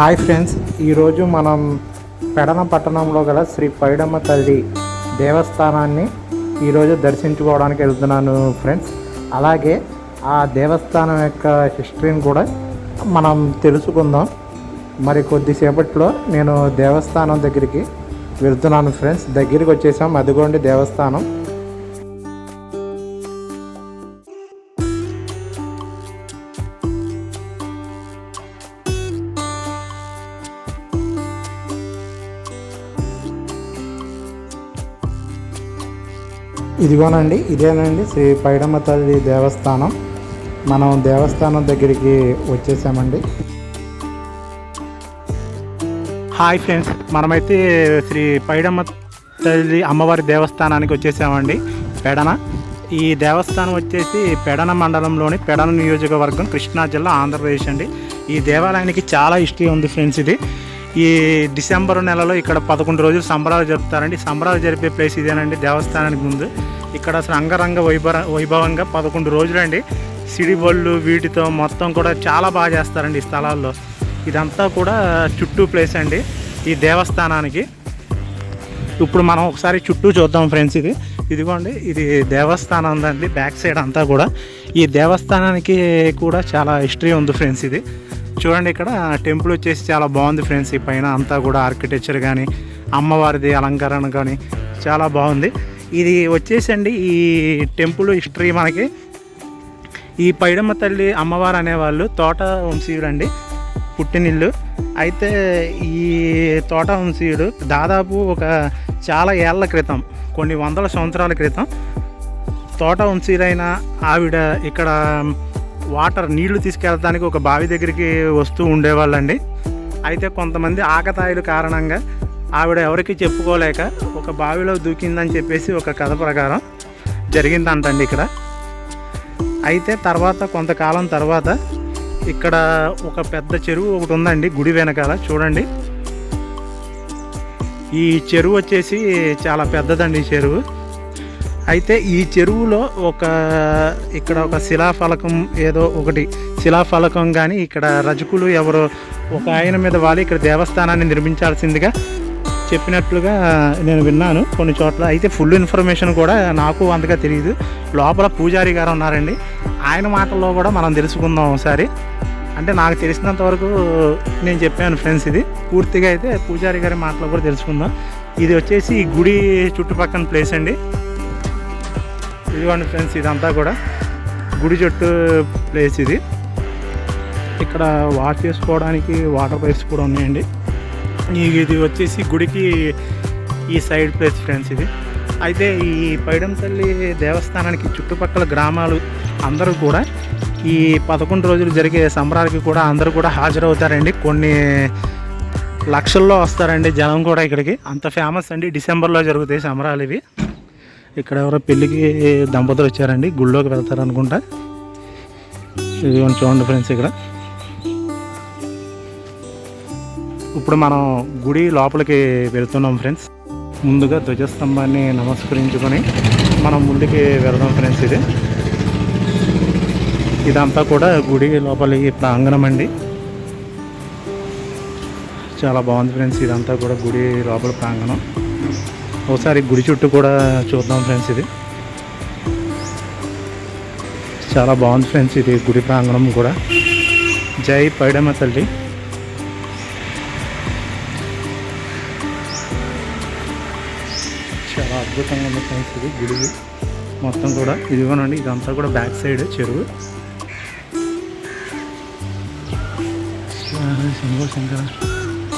Hi friends ఈరోజు మనం పెడన పట్టణంలో గల శ్రీ పైడమ్మ తల్లి దేవస్థానాన్ని ఈరోజు దర్శించుకోవడానికి వెళ్తున్నాను ఫ్రెండ్స్. అలాగే ఆ దేవస్థానం యొక్క హిస్టరీని కూడా మనం తెలుసుకుందాం. మరి కొద్దిసేపట్లో నేను దేవస్థానం దగ్గరికి వెళ్తున్నాను ఫ్రెండ్స్. దగ్గరికి వచ్చేసాం. అదిగోండి దేవస్థానం. ఇదిగోనండి ఇదేనండి శ్రీ పైడమ్మ తల్లి దేవస్థానం. మనం దేవస్థానం దగ్గరికి వచ్చేసామండి. హాయ్ ఫ్రెండ్స్ మనమైతే శ్రీ పైడమ్మ తల్లి అమ్మవారి దేవస్థానానికి వచ్చేసామండి పెడన. ఈ దేవస్థానం వచ్చేసి పెడన మండలంలోని పెడన నియోజకవర్గం కృష్ణా జిల్లా ఆంధ్రప్రదేశ్ అండి. ఈ దేవాలయానికి చాలా హిస్టరీ ఉంది ఫ్రెండ్స్ ఇది. ఈ డిసెంబర్ నెలలో ఇక్కడ పదకొండు రోజులు సంబరాలు జరుపుతారండి. సంబరాలు జరిపే ప్లేస్ ఇదేనండి దేవస్థానానికి ముందు. ఇక్కడ అసలు అంగరంగ వైభవ వైభవంగా పదకొండు రోజులండి. సిడి బళ్ళు వీటితో మొత్తం కూడా చాలా బాగా చేస్తారండి ఈ స్థలాల్లో. ఇదంతా కూడా చుట్టూ ప్లేస్ అండి ఈ దేవస్థానానికి. ఇప్పుడు మనం ఒకసారి చుట్టూ చూద్దాం ఫ్రెండ్స్ ఇది. ఇదిగోండి ఇది దేవస్థానం అండి బ్యాక్ సైడ్ అంతా కూడా. ఈ దేవస్థానానికి కూడా చాలా హిస్టరీ ఉంది ఫ్రెండ్స్ ఇది. చూడండి ఇక్కడ టెంపుల్ వచ్చేసి చాలా బాగుంది ఫ్రెండ్స్. ఈ పైన అంతా కూడా ఆర్కిటెక్చర్ కానీ అమ్మవారిది అలంకరణ కానీ చాలా బాగుంది. ఇది వచ్చేసండి ఈ టెంపుల్ హిస్టరీ మనకి. ఈ పైడమ్మ తల్లి అమ్మవారు అనేవాళ్ళు తోట వంశీయుడు అండి పుట్టినిల్లు అయితే ఈ తోట వంశీయుడు దాదాపు ఒక చాలా ఏళ్ళ క్రితం కొన్ని వందల సంవత్సరాల క్రితం తోట వంశీయులైన ఆవిడ ఇక్కడ వాటర్ నీళ్ళు తీసుకెళ్ళడానికి ఒక బావి దగ్గరికి వస్తూ ఉండేవాళ్ళండి. అయితే కొంతమంది ఆకతాయిల కారణంగా ఆవిడ ఎవరికి చెప్పుకోలేక ఒక బావిలో దూకిందని చెప్పేసి ఒక కథ ప్రకారం జరిగిందంటండి ఇక్కడ. అయితే తర్వాత కొంతకాలం తర్వాత ఇక్కడ ఒక పెద్ద చెరువు ఒకటి ఉందండి గుడి వెనకాల చూడండి. ఈ చెరువు వచ్చేసి చాలా పెద్దదండి ఈ చెరువు. అయితే ఈ చెరువులో ఒక ఇక్కడ ఒక శిలాఫలకం ఏదో ఒకటి. శిలాఫలకం కానీ ఇక్కడ రజకులు ఎవరో ఒక ఆయన మీద వాళ్ళు ఇక్కడ దేవస్థానాన్ని నిర్మించాల్సిందిగా చెప్పినట్లుగా నేను విన్నాను కొన్ని చోట్ల. అయితే ఫుల్ ఇన్ఫర్మేషన్ కూడా నాకు అంతగా తెలియదు లోపల పూజారి గారు ఉన్నారండి. ఆయన మాటల్లో కూడా మనం తెలుసుకుందాం ఒకసారి. అంటే నాకు తెలిసినంత వరకు నేను చెప్పాను ఫ్రెండ్స్ ఇది. పూర్తిగా అయితే పూజారి గారి మాటలో కూడా తెలుసుకుందాం. ఇది వచ్చేసి ఈ గుడి చుట్టుపక్కల ప్లేస్ అండి. ఇదిగోండి ఫ్రెండ్స్ ఇదంతా కూడా గుడి చుట్టూ ప్లేస్ ఇది. ఇక్కడ వాష్ చేసుకోవడానికి వాటర్ పైప్స్ కూడా ఉన్నాయండి. ఇది వచ్చేసి గుడికి ఈ సైడ్ ప్లేస్ ఫ్రెండ్స్ ఇది. అయితే ఈ పైడం తల్లి దేవస్థానానికి చుట్టుపక్కల గ్రామాలు అందరూ కూడా ఈ పదకొండు రోజులు జరిగే సంబరాలకి కూడా అందరూ కూడా హాజరవుతారండి. కొన్ని లక్షల్లో వస్తారండి జనం కూడా ఇక్కడికి. అంత ఫేమస్ అండి డిసెంబర్లో జరుగుతాయి సంబరాలు ఇవి. ఇక్కడ ఎవరో పెళ్ళికి దంపతులు వచ్చారండి గుళ్ళోకి వెళ్తారు అనుకుంటా. ఇది చూడండి ఫ్రెండ్స్ ఇక్కడ. ఇప్పుడు మనం గుడి లోపలికి వెళ్తున్నాం ఫ్రెండ్స్. ముందుగా ధ్వజస్తంభాన్ని నమస్కరించుకొని మనం ముందుకి వెళ్దాం ఫ్రెండ్స్ ఇది. ఇదంతా కూడా గుడి లోపలి ప్రాంగణం అండి. చాలా బాగుంది ఫ్రెండ్స్ ఇదంతా కూడా గుడి లోపల ప్రాంగణం. ఒకసారి గుడి చుట్టూ కూడా చూద్దాం ఫ్రెండ్స్ ఇది. చాలా బాగుంది ఫ్రెండ్స్ ఇది గుడి ప్రాంగణం కూడా. జై పైడమ్మ తల్లి. చాలా అద్భుతంగా ఉంది ఫ్రెండ్స్ ఇది గుడి. మొత్తం కూడా ఇదిగోనండి ఇదంతా కూడా బ్యాక్ సైడ్ చెరువు. శంభో శంకర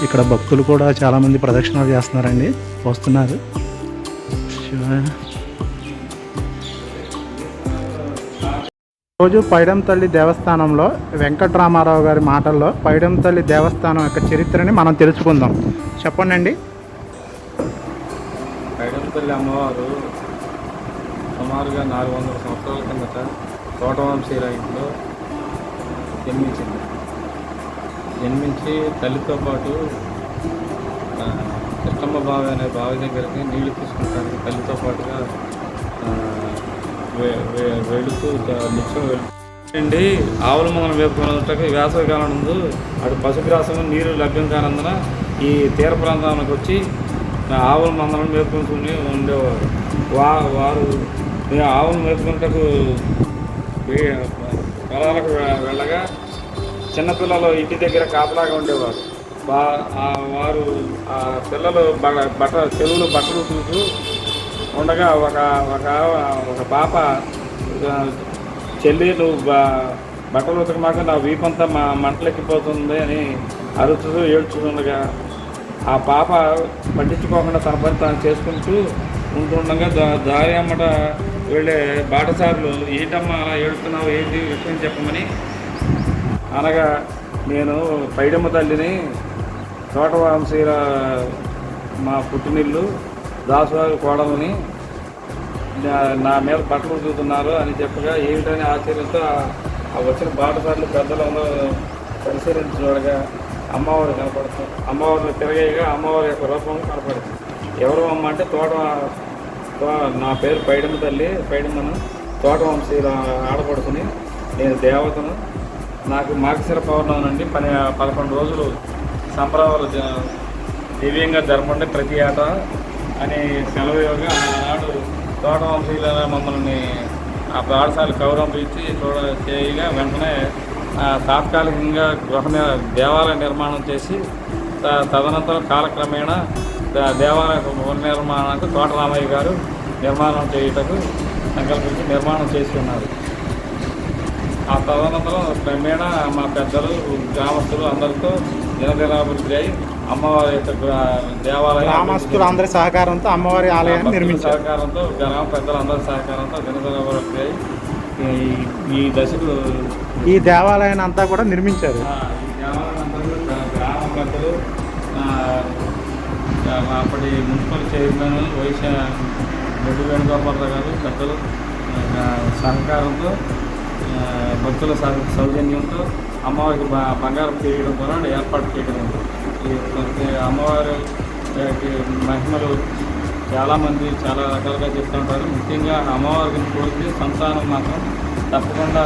ఇక్కడ భక్తులు కూడా చాలామంది ప్రదక్షిణలు చేస్తున్నారండి. వస్తున్నారు. రోజు పైడం తల్లి దేవస్థానంలో వెంకట్రామారావు గారి మాటల్లో పైడం తల్లి దేవస్థానం యొక్క చరిత్రని మనం తెలుసుకుందాం. చెప్పండి పైడంపల్లి అమ్మవారు సుమారుగా నాలుగు వందల సంవత్సరాల కిందట తోటవంశీల ఇంట్లో జన్మించింది. జన్మించి తల్లితో పాటు ఆ, కృష్ణమ్మ బావి అనే బావి దగ్గరికి నీళ్ళు తీసుకుంటానికి తల్లితో పాటుగా వెళుతూ నిత్యం వెళుతుంది అండి ఆవుల మంగళం వేపుకున్నట్టుగా వేసవికాలం నందు అటు పశుగ్రాసం నీరు లభ్యం కానందున ఈ తీర ప్రాంతానికి వచ్చి ఆవుల మందలను మేపుకుంటూనే ఉండేవారు. వా వారు ఆవులు మేపుకుంటకు వే- పొలాలకు వెళ్ళగా చిన్నపిల్లలు ఇంటి దగ్గర కాపలాగా ఉండేవారు. బా వారు ఆ పిల్లలు బ- బట్ట చెరువులు బట్టలు చూస్తూ ఉండగా ఒక ఒక ఒక పాప చెల్లి నువ్వు బట్టలు ఉతకమాక నా వీపంతా మా మంటలెక్కిపోతుంది అని అరుచుతూ ఏడ్చుతుండగా ఆ పాప పట్టించుకోకుండా తన పని తాను చేసుకుంటూ ఉంటుండగా దా దారి అమ్మట వెళ్ళే బాటసారులు ఏంటమ్మా అలా ఏడుతున్నావు ఏంటి విషయం చెప్పమని అనగా నేను పైడమ్మ తల్లిని తోటవంశీల మా పుట్టినిల్లు దాసువారి కోడమని నా- నా మీద బట్టలు చూస్తున్నారు అని చెప్పగా ఏమిటని ఆశ్చర్యంతో ఆ- వచ్చిన బాటసార్లు పెద్దలు పరిశీలించి చూడగా అమ్మవారు కనపడుతుంది అమ్మవారిని తిరగేయగా అమ్మవారి యొక్క రూపం కనపడుతుంది ఎవరు అమ్మ అంటే తోట తో- నా పేరు పైడమ్మ తల్లి పైడమ్మను తోట వంశీల ఆడపడుకుని నేను దేవతను నాకు మాగశిర పౌర్ణమి నుండి పని పదకొండు రోజులు సంబరాలు దివ్యంగా జరపండి ప్రతి ఆట అని సెలవు యోగా ఆనాడు తోట వంశీల మమ్మల్ని ఆ పాఠశాల కౌరంపు ఇచ్చి చూడ చేయగా వెంటనే తాత్కాలికంగా గృహ దేవాలయ నిర్మాణం చేసి తదనంతరం కాలక్రమేణా దేవాలయ పునర్నిర్మాణానికి తోటరామయ్య గారు నిర్మాణం చేయుటకు సంకల్పించి నిర్మాణం చేసి ఉన్నారు. ఆ తదనంతరం క్రమేణా మా పెద్దలు గ్రామస్తులు అందరితో దినదినాభివృద్ధి అయి అమ్మవారి యొక్క దేవాలయం గ్రామస్తులు అందరి సహకారంతో అమ్మవారి ఆలయాన్ని నిర్మించారు. సహకారంతో గ్రామ పెద్దలందరి సహకారంతో దినదినాభివృద్ధి అయి ఈ- ఈ దశకు ఈ దేవాలయాన్ని అంతా కూడా నిర్మించారు. ఈ దేవాలయం అంతా కూడా గ్రామ పెద్దలు అప్పటి మున్సిపల్ చైర్మన్ వైశ్య రెడ్డి వేణుగోపాలరావు గారు పెద్దలు సహకారంతో భక్తుల సౌజన్యంతో అమ్మవారికి బంగారం చేయడం ద్వారా ఏర్పాటు చేయడం. ఈ అమ్మవారి మహిమలు చాలామంది చాలా రకాలుగా చెప్తూ ఉంటారు. ముఖ్యంగా అమ్మవారికి కొడితే సంతానం మాత్రం తప్పకుండా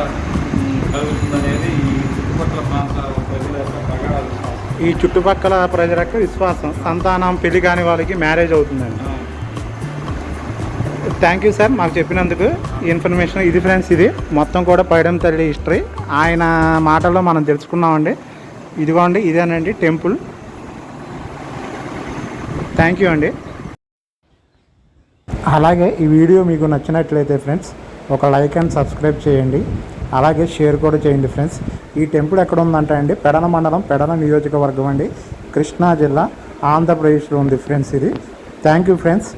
కలుగుతుందనేది ఈ చుట్టుపక్కల ప్రాంత ప్రజల యొక్క ఈ చుట్టుపక్కల ప్రజలకు విశ్వాసం. సంతానం పెళ్ళి కాని వాళ్ళకి మ్యారేజ్ అవుతుందండి. థ్యాంక్ యూ సార్ మాకు చెప్పినందుకు. ఇన్ఫర్మేషన్ ఇది ఫ్రెండ్స్ ఇది. మొత్తం కూడా పైడం తల్లి హిస్టరీ. ఆయన మాటల్లో మనం తెలుసుకున్నామండి. ఇదిగోండి ఇదేనండి టెంపుల్. థ్యాంక్ యూ అండి. అలాగే ఈ వీడియో మీకు నచ్చినట్లయితే ఫ్రెండ్స్ ఒక లైక్ అండ్ సబ్స్క్రైబ్ చేయండి. అలాగే షేర్ కూడా చేయండి ఫ్రెండ్స్. ఈ టెంపుల్ ఎక్కడ ఉందంటే అండి? పెడన మండలం పెడన నియోజకవర్గం అండి. కృష్ణా జిల్లా ఆంధ్రప్రదేశ్లో ఉంది ఫ్రెండ్స్ ఇది. Thank you friends.